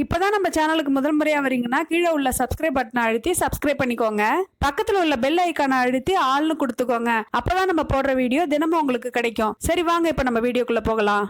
இப்போதான் நம்ம சேனலுக்கு முதல் முறையாக வரீங்கன்னா கீழே உள்ள சப்ஸ்கிரைப் பட்டனை அழுத்தி சப்ஸ்கிரைப் பண்ணிக்கோங்க. பக்கத்தில் உள்ள பெல் ஐக்கானை அழுத்தி ஆள்னு கொடுத்துக்கோங்க. அப்போதான் நம்ம போடுற வீடியோ தினமும் உங்களுக்கு கிடைக்கும். சரி வாங்க இப்போ நம்ம வீடியோக்குள்ளே போகலாம்.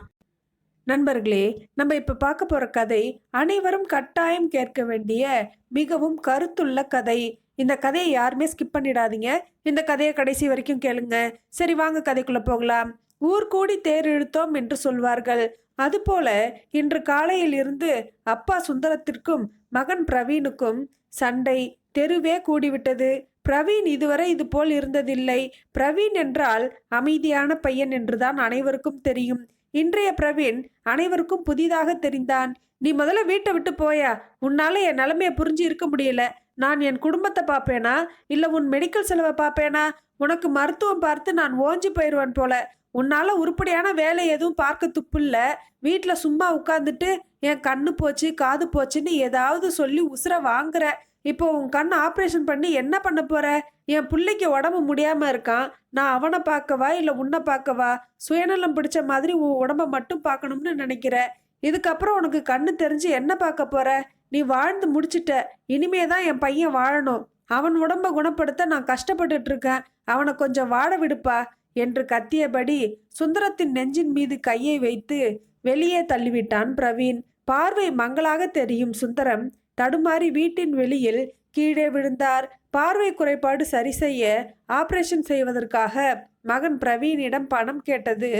நண்பர்களே நம்ம இப்போ பார்க்க போகிற கதை அனைவரும் கட்டாயம் கேட்க வேண்டிய மிகவும் கருத்துள்ள கதை. இந்த கதையை யாருமே ஸ்கிப் பண்ணிடாதீங்க. இந்த கதையை கடைசி வரைக்கும் கேளுங்க. சரி வாங்க கதைக்குள்ளே போகலாம். ஊர் கூடி தேர் இழுத்தோம் என்று சொல்வார்கள். அதுபோல இன்று காலையில் இருந்து அப்பா சுந்தரத்திற்கும் மகன் பிரவீனுக்கும் சண்டை தெருவே கூடிவிட்டது. பிரவீன் இதுவரை இது போல் இருந்ததில்லை. பிரவீன் என்றால் அமைதியான பையன் என்றுதான் அனைவருக்கும் தெரியும். இன்றைய பிரவீன் அனைவருக்கும் புதிதாக தெரிந்தான். நீ முதல்ல வீட்டை விட்டு போயா? உன்னால என் நிலைமையை புரிஞ்சு இருக்க முடியல. நான் என் குடும்பத்தை பார்ப்பேனா? இல்லை உன் மெடிக்கல் செலவை பார்ப்பேனா? உனக்கு மருத்துவம் பார்த்து நான் ஓஞ்சி போயிடுவேன் போல. உன்னால உருப்படியான வேலை எதுவும் பார்க்க துப்பில்ல. வீட்டில் சும்மா உட்காந்துட்டு என் கண்ணு போச்சு காது போச்சுன்னு ஏதாவது சொல்லி உசுர வாங்குற. இப்போ உன் கண் ஆப்ரேஷன் பண்ணி என்ன பண்ண போற? என் பிள்ளைக்கு உடம்பு முடியாம இருக்கான். நான் அவனை பார்க்கவா இல்லை உன்னை பார்க்கவா? சுயநலம் பிடிச்ச மாதிரி உன் உடம்ப மட்டும் பார்க்கணும்னு நினைக்கிற. இதுக்கப்புறம் உனக்கு கண்ணு தெரிஞ்சு என்ன பார்க்க போற? நீ வாழ்ந்து முடிச்சிட்ட. இனிமே தான் என் பையன் வாழணும். அவன் உடம்ப குணப்படுத்த நான் கஷ்டப்பட்டுட்டு இருக்கேன். அவனை கொஞ்சம் வாழ விடுப்பா. என்று கத்தியபடி சுந்தரத்தின் நெஞ்சின் மீது கையை வைத்து வெளியே தள்ளிவிட்டான் பிரவீன். பார்வை மங்களாக தெரியும் சுந்தரம். தடுமாறி வீட்டின் வெளியில் கீழே விழுந்தார். பார்வை குறைபாடு சரி செய்ய ஆபரேஷன் செய்வதற்காக மகன் பிரவீனிடம் பணம் கேட்டது.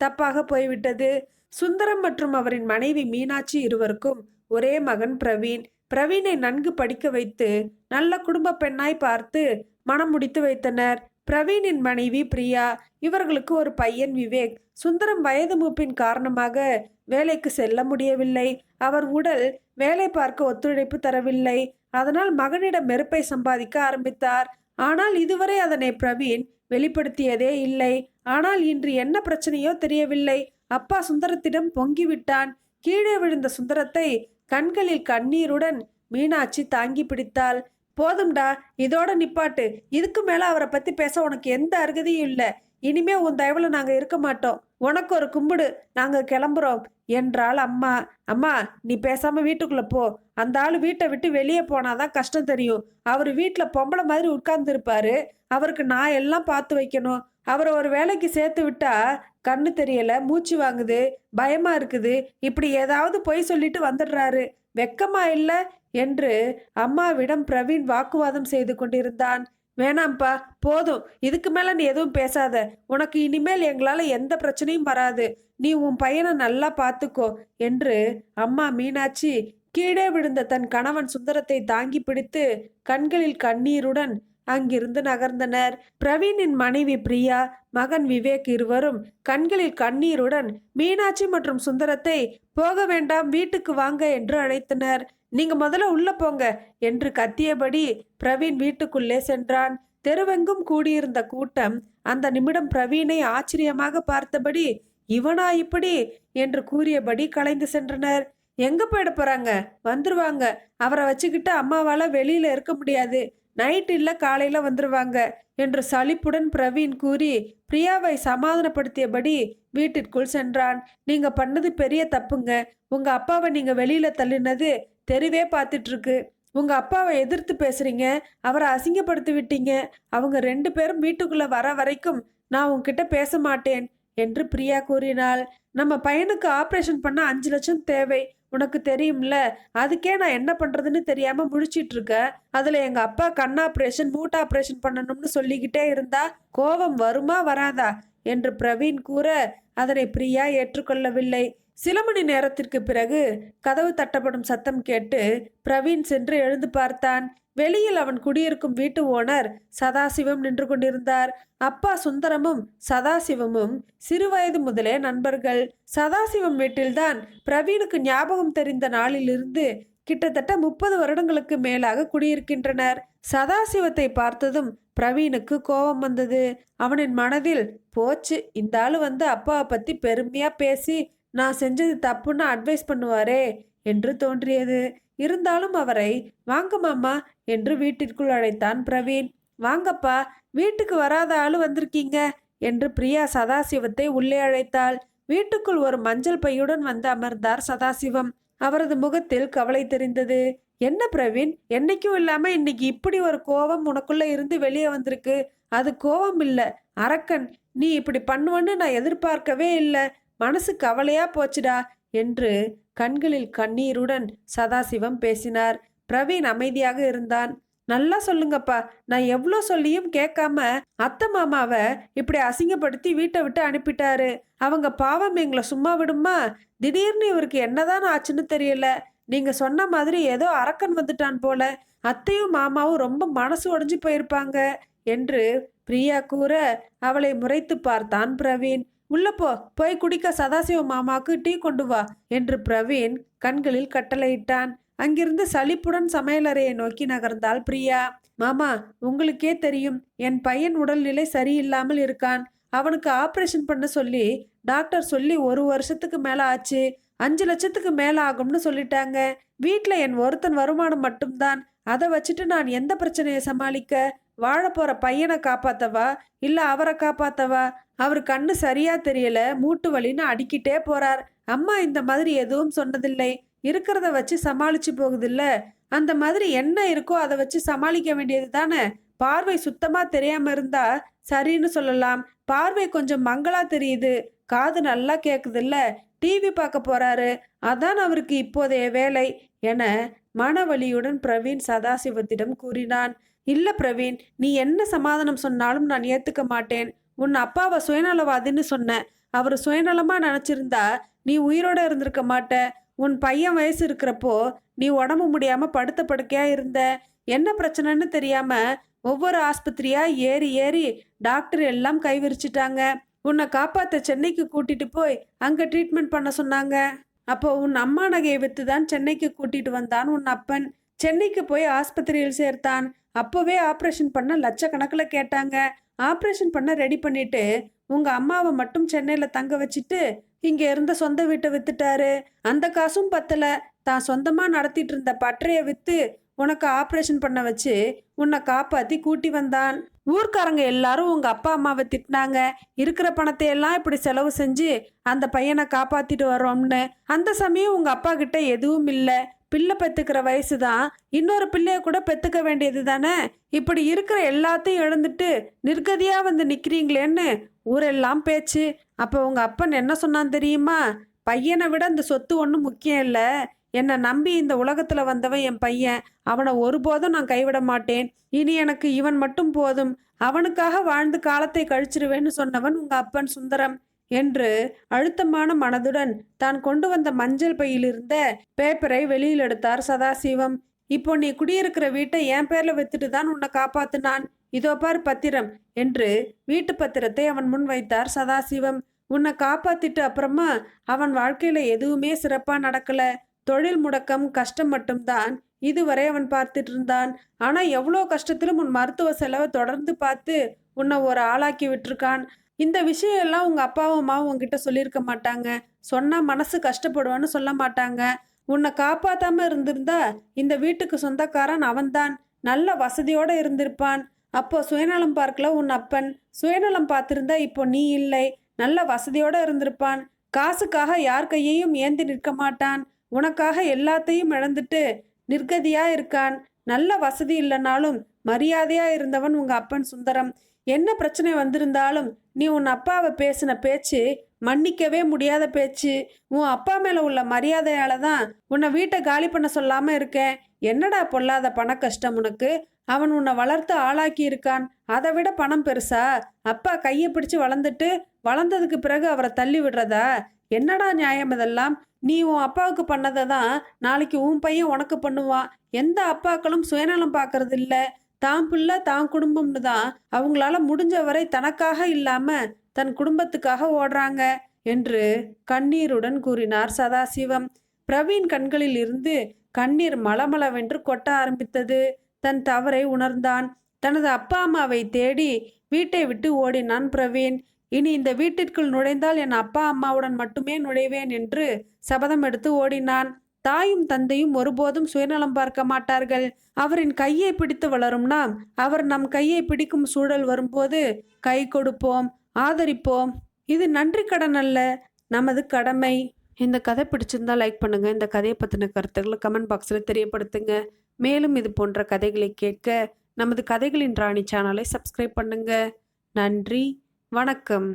தப்பாக போய்விட்டது. சுந்தரம் மற்றும் அவரின் மனைவி மீனாட்சி இருவருக்கும் ஒரே மகன் பிரவீன். பிரவீனை நன்கு படிக்க வைத்து நல்ல குடும்ப பெண்ணாய் பார்த்து மனம் முடித்து வைத்தனர். பிரவீனின் மனைவி பிரியா இவர்களுக்கு ஒரு பையன் விவேக். சுந்தரம் வயது மூப்பின் காரணமாக வேலைக்கு செல்ல முடியவில்லை. அவர் உடல் வேலை பார்க்க ஒத்துழைப்பு தரவில்லை. அதனால் மகனிடம் வெறுப்பை சம்பாதிக்க ஆரம்பித்தார். ஆனால் இதுவரை அதனை பிரவீன் வெளிப்படுத்தியதே இல்லை. ஆனால் இன்று என்ன பிரச்சனையோ தெரியவில்லை. அப்பா சுந்தரத்திடம் பொங்கிவிட்டான். கீழே விழுந்த சுந்தரத்தை கண்களில் கண்ணீருடன் மீனாட்சி தாங்கி பிடித்தாள். போதும்டா இதோட நிப்பாட்டு. இதுக்கு மேல அவரை பத்தி பேச உனக்கு எந்த அருகதையும் இல்லை. இனிமே உன் தயவுல நாங்க இருக்க மாட்டோம். உனக்கு ஒரு கும்பிடு. நாங்க கிளம்புறோம். என்றாள் அம்மா. அம்மா நீ பேசாம வீட்டுக்குள்ள போ. அந்த ஆள் வீட்டை விட்டு வெளியே போனாதான் கஷ்டம் தெரியும். அவர் வீட்டுல பொம்பளை மாதிரி உட்கார்ந்துருப்பாரு. அவருக்கு நான் எல்லாம் பார்த்து வைக்கணும். அவரை ஒரு வேலைக்கு சேர்த்து விட்டா கண்ணு தெரியல மூச்சு வாங்குது பயமா இருக்குது இப்படி ஏதாவது பொய் சொல்லிட்டு வந்துடுறாரு. வெக்கமா இல்ல என்று அம்மாவிடம் பிரவீன் வாக்குவாதம் செய்து கொண்டிருந்தான். வேணாம்ப்பா போதும் இதுக்கு மேல நீ எதுவும் பேசாத. உனக்கு இனிமேல் எங்களால எந்த பிரச்சனையும் வராது. நீ உன் பையனை நல்லா பார்த்துக்கோ என்று அம்மா மீனாட்சி கீழே விழுந்த தன் கணவன் சுந்தரத்தை தாங்கி பிடித்து கண்களில் கண்ணீருடன் அங்கிருந்து நகர்ந்தனர். பிரவீனின் மனைவி பிரியா மகன் விவேக் இருவரும் கண்களில் கண்ணீருடன் மீனாட்சி மற்றும் சுந்தரத்தை போக வேண்டாம் வீட்டுக்கு வாங்க என்று அழைத்தனர். நீங்க முதல்ல உள்ள போங்க என்று கத்தியபடி பிரவீன் வீட்டுக்குள்ளே சென்றான். தெருவெங்கும் கூடியிருந்த கூட்டம் அந்த நிமிடம் பிரவீனை ஆச்சரியமாக பார்த்தபடி இவனா இப்படி? என்று கூறியபடி கலைந்து சென்றனர். எங்க போயிட போறாங்க வந்துருவாங்க. அவரை வச்சுக்கிட்டு அம்மாவால வெளியில இருக்க முடியாது. நைட் இல்லை காலையில் வந்துருவாங்க என்று சலிப்புடன் பிரவீன் கூறி பிரியாவை சமாதானப்படுத்தியபடி வீட்டிற்குள் சென்றான். நீங்க பண்ணது பெரிய தப்புங்க. உங்க அப்பாவை நீங்க வெளியில தள்ளினது தெருவே பார்த்துட்டு இருக்கு உங்க அப்பாவை எதிர்த்து பேசுறீங்க. அவரை அசிங்கப்படுத்தி விட்டீங்க. அவங்க ரெண்டு பேரும் வீட்டுக்குள்ள வர வரைக்கும் நான் உங்ககிட்ட பேச மாட்டேன் என்று பிரியா கூறினாள். நம்ம பையனுக்கு ஆப்ரேஷன் பண்ண அஞ்சு லட்சம் தேவை. உனக்கு தெரியும்ல? அதுக்கே நான் என்ன பண்ணுறதுன்னு தெரியாமல் முழிச்சிட்டு இருக்கேன் அதில் எங்கள் அப்பா கண் ஆப்ரேஷன் மூட் ஆப்ரேஷன் பண்ணணும்னு சொல்லிக்கிட்டே இருந்தா கோபம் வருமா வராதா? என்று பிரவீன் கூற அதனை பிரியா ஏற்றுக்கொள்ளவில்லை. சில மணி நேரத்திற்கு பிறகு கதவு தட்டப்படும் சத்தம் கேட்டு பிரவீன் சென்று எழுந்து பார்த்தான். வெளியில் அவன் குடியிருக்கும் வீட்டு ஓனர் சதாசிவம் நின்று கொண்டிருந்தார். அப்பா சுந்தரமும் சதாசிவமும் சிறுவயது முதலே நண்பர்கள். சதாசிவம் வீட்டில்தான் பிரவீனுக்கு ஞாபகம் தெரிந்த நாளிலிருந்து கிட்டத்தட்ட முப்பது வருடங்களுக்கு மேலாக குடியிருக்கின்றனர். சதாசிவத்தை பார்த்ததும் பிரவீனுக்கு கோபம் வந்தது. அவனின் மனதில் போச்சு இந்த ஆள் வந்து அப்பாவை பத்தி பெருமையா பேசி நான் செஞ்சது தப்புன்னு அட்வைஸ் பண்ணுவாரே என்று தோன்றியது. இருந்தாலும் அவரை வாங்க மாமா என்று வீட்டிற்குள் அழைத்தான் பிரவீன். வாங்கப்பா வீட்டுக்கு வராத ஆளு வந்திருக்கீங்க என்று பிரியா சதாசிவத்தை உள்ளே அழைத்தாள். வீட்டுக்குள் ஒரு மஞ்சள் பையுடன் வந்து அமர்ந்தார் சதாசிவம். அவரது முகத்தில் கவலை தெரிந்தது. என்ன பிரவீன் என்னைக்கும் இல்லாம இன்னைக்கு இப்படி ஒரு கோபம் உனக்குள்ள இருந்து வெளியே வந்திருக்கு. அது கோபம் இல்ல. அரக்கன் நீ இப்படி பண்ணுவன்னு நான் எதிர்பார்க்கவே இல்லை. மனசு கவலையா போச்சுடா என்று கண்களில் கண்ணீருடன் சதாசிவம் பேசினார். பிரவீன் அமைதியாக இருந்தான். நல்லா சொல்லுங்கப்பா நான் எவ்வளோ சொல்லியும் கேட்காம அத்தை மாமாவை இப்படி அசிங்கப்படுத்தி வீட்டை விட்டு அனுப்பிட்டாரு. அவங்க பாவம் எங்களை சும்மா விடுமா? திடீர்னு இவருக்கு என்னதான் ஆச்சுன்னு தெரியல. நீங்க சொன்ன மாதிரி ஏதோ அரக்கன் வந்துட்டான் போல. அத்தையும் மாமாவும் ரொம்ப மனசு உடைஞ்சு போயிருப்பாங்க என்று பிரியா கூற அவளை முறைத்து பார்த்தான் பிரவீன். உள்ளப்போ போய் குடிக்க சதாசிவ மாமாவுக்கு டீ கொண்டு வா என்று பிரவீன் கண்களில் கட்டளையிட்டான். அங்கிருந்து சலிப்புடன் சமையலறையை நோக்கி நகர்ந்தாள் பிரியா. மாமா உங்களுக்கே தெரியும் என் பையன் உடல்நிலை சரியில்லாமல் இருக்கான். அவனுக்கு ஆப்ரேஷன் பண்ண சொல்லி டாக்டர் சொல்லி ஒரு வருஷத்துக்கு மேல ஆச்சு. அஞ்சு லட்சத்துக்கு மேல ஆகும்னு சொல்லிட்டாங்க. வீட்டில் என் ஒருத்தன் வருமானம் மட்டும்தான். அதை வச்சுட்டு நான் எந்த பிரச்சனையை சமாளிக்க? வாழ போற பையனை காப்பாத்தவா? இல்ல அவரை காப்பாத்தவா? அவர் கண்ணு சரியா தெரியல மூட்டு வலின்னு அடிக்கிட்டே போறார். அம்மா இந்த மாதிரி எதுவும் சொன்னதில்லை. இருக்கிறத வச்சு சமாளிச்சு போகுதில்ல? அந்த மாதிரி என்ன இருக்கோ அதை வச்சு சமாளிக்க வேண்டியது தானே? பார்வை சுத்தமா தெரியாம இருந்தா சரின்னு சொல்லலாம். பார்வை கொஞ்சம் மங்களா தெரியுது. காது நல்லா கேக்குதுல்ல? டிவி பார்க்க போறாரு. அதான் அவருக்கு இப்போதைய வேலை என மனவலியுடன் பிரவீன் சதாசிவத்திடம் கூறினான். இல்லை பிரவீன் நீ என்ன சமாதானம் சொன்னாலும் நான் ஏற்றுக்க மாட்டேன். உன் அப்பாவை சுயநலவாதின்னு சொன்னேன் அவர் சுயநலமாக நினச்சிருந்தா நீ உயிரோட இருந்திருக்க மாட்ட. உன் பையன் வயசு இருக்கிறப்போ நீ உடம்பு முடியாமல் படுத்த படுக்கையாக இருந்த. என்ன பிரச்சனைன்னு தெரியாமல் ஒவ்வொரு ஆஸ்பத்திரியாக ஏறி ஏறி டாக்டர் எல்லாம் கைவிரிச்சிட்டாங்க உன்னை காப்பாற்ற சென்னைக்கு கூட்டிட்டு போய் அங்கே ட்ரீட்மெண்ட் பண்ண சொன்னாங்க. அப்போ உன் அம்மா நகையை விற்று தான் சென்னைக்கு கூட்டிட்டு வந்தான் உன் அப்பன். சென்னைக்கு போய் ஆஸ்பத்திரியில் சேர்த்தான். அப்போவே ஆப்ரேஷன் பண்ண லட்சக்கணக்கில் கேட்டாங்க. ஆப்ரேஷன் பண்ண ரெடி பண்ணிட்டு உங்க அம்மாவை மட்டும் சென்னையில் தங்க வச்சுட்டு இங்க இருந்த சொந்த வீட்டை வித்துட்டாரு. அந்த காசும் பத்தல. தான் சொந்தமா நடத்திட்டு இருந்த பட்டறைய வித்து உனக்கு ஆப்ரேஷன் பண்ண வச்சு உன்னை காப்பாத்தி கூட்டி வந்தான். ஊர்க்காரங்க எல்லாரும் உங்க அப்பா அம்மாவை திட்டினாங்க. இருக்கிற பணத்தை எல்லாம் இப்படி செலவு செஞ்சு அந்த பையனை காப்பாத்திட்டு வரோம்னு அந்த சமயம் உங்க அப்பா கிட்ட எதுவும் இல்லை. பிள்ளை பெற்றுக்கிற வயசு தான் இன்னொரு பிள்ளைய கூட பெற்றுக்க வேண்டியது தானே? இப்படி இருக்கிற எல்லாத்தையும் இழந்துட்டு நிர்கதியாக வந்து நிற்கிறீங்களேன்னு ஊரெல்லாம் பேச்சு. அப்போ உங்கள் அப்பன் என்ன சொன்னான் தெரியுமா? பையனை விட இந்த சொத்து ஒன்றும் முக்கியம் இல்லை. என்னை நம்பி இந்த உலகத்தில் வந்தவன் என் பையன். அவனை ஒருபோதும் நான் கைவிட மாட்டேன். இனி எனக்கு இவன் மட்டும் போதும். அவனுக்காக வாழ்ந்து காலத்தை கழிச்சிருவேன்னு சொன்னவன் உங்கள் அப்பன் சுந்தரம். என்று அழுத்தமான மனதுடன் தான் கொண்டு வந்த மஞ்சள் பையில் இருந்த பேப்பரை வெளியில் எடுத்தார் சதாசிவம். இப்போ நீ குடியிருக்கிற வீட்டை என் பேர்ல வித்துட்டு தான் உன்னை காப்பாத்துனான். இதோ பார் பத்திரம் என்று வீட்டு பத்திரத்தை அவன் முன் வைத்தார் சதாசிவம். உன்னை காப்பாத்திட்டு அப்புறமா அவன் வாழ்க்கையில எதுவுமே சிறப்பா நடக்கல. தொழில் முடக்கம் கஷ்டம் மட்டும்தான். இதுவரை அவன் பார்த்துட்டு இருந்தான். ஆனா எவ்வளோ கஷ்டத்திலும் உன் மருத்துவ செலவை தொடர்ந்து பார்த்து உன்னை ஒரு ஆளாக்கி விட்டுருக்கான். இந்த விஷயம் எல்லாம் உங்க அப்பாவும் அம்மாவும் உங்ககிட்ட சொல்லியிருக்க மாட்டாங்க. சொன்னா மனசு கஷ்டப்படுவான்னு சொல்ல மாட்டாங்க. உன்னை காப்பாத்தாம இருந்திருந்தா இந்த வீட்டுக்கு சொந்தக்காரன் அவன்தான். நல்ல வசதியோட இருந்திருப்பான். அப்போ சுயநலம் பார்க்கல உன் அப்பன். சுயநலம் பார்த்திருந்தா இப்போ நீ இல்லை. நல்ல வசதியோட இருந்திருப்பான். காசுக்காக யார் கையையும் ஏந்தி நிற்க மாட்டான். உனக்காக எல்லாத்தையும் இழந்துட்டு நிர்கதியா இருக்கான். நல்ல வசதி இல்லைனாலும் மரியாதையா இருந்தவன் உங்க அப்பன் சுந்தரம். என்ன பிரச்சனை வந்திருந்தாலும் நீ உன் அப்பாவை பேசின பேச்சு மன்னிக்கவே முடியாத பேச்சு. உன் அப்பா மேல உள்ள மரியாதையால தான் உன்னை வீட்டை காலி பண்ண சொல்லாம இருக்கேன். என்னடா பொல்லாத பண கஷ்டம் உனக்கு? அவன் உன்னை வளர்த்து ஆளாக்கி இருக்கான். அதை விட பணம் பெருசா? அப்பா கையை பிடிச்சு வளர்ந்துட்டு வளர்ந்ததுக்கு பிறகு அவரை தள்ளி விடுறதா? என்னடா நியாயம் இதெல்லாம்? நீ உன் அப்பாவுக்கு பண்ணதை தான் நாளைக்கு உன் பையன் உனக்கு பண்ணுவான். எந்த அப்பாக்களும் சுயநலம் பார்க்கறது இல்லை தான் பிள்ளை தான் குடும்பம்னு தான் அவங்களால முடிஞ்ச வரை தனக்காக இல்லாம தன் குடும்பத்துக்காக ஓடுறாங்க என்று கண்ணீருடன் கூறினார் சதாசிவம். பிரவீன் கண்களில் இருந்து கண்ணீர் மலமளவென்று கொட்ட ஆரம்பித்தது. தன் தவறை உணர்ந்தான். தனது அப்பா அம்மாவை தேடி வீட்டை விட்டு ஓடினான் பிரவீன். இனி இந்த வீட்டிற்குள் நுழைந்தால் என் அப்பா அம்மாவுடன் மட்டுமே நுழைவேன் என்று சபதம் எடுத்து ஓடினான். தாயும் தந்தையும் ஒருபோதும் சுயநலம் பார்க்க மாட்டார்கள். அவரின் கையை பிடித்து வளரும்னா அவர் நம் கையை பிடிக்கும் சூழல் வரும்போது கை கொடுப்போம் ஆதரிப்போம். இது நன்றி கடன் அல்ல நமது கடமை. இந்த கதை பிடிச்சிருந்தா லைக் பண்ணுங்க. இந்த கதையை பற்றின கருத்துக்களை கமெண்ட் பாக்ஸில் தெரியப்படுத்துங்க. மேலும் இது போன்ற கதைகளை கேட்க நமது கதைகளின் ராணி சேனலை சப்ஸ்கிரைப் பண்ணுங்க. நன்றி வணக்கம்.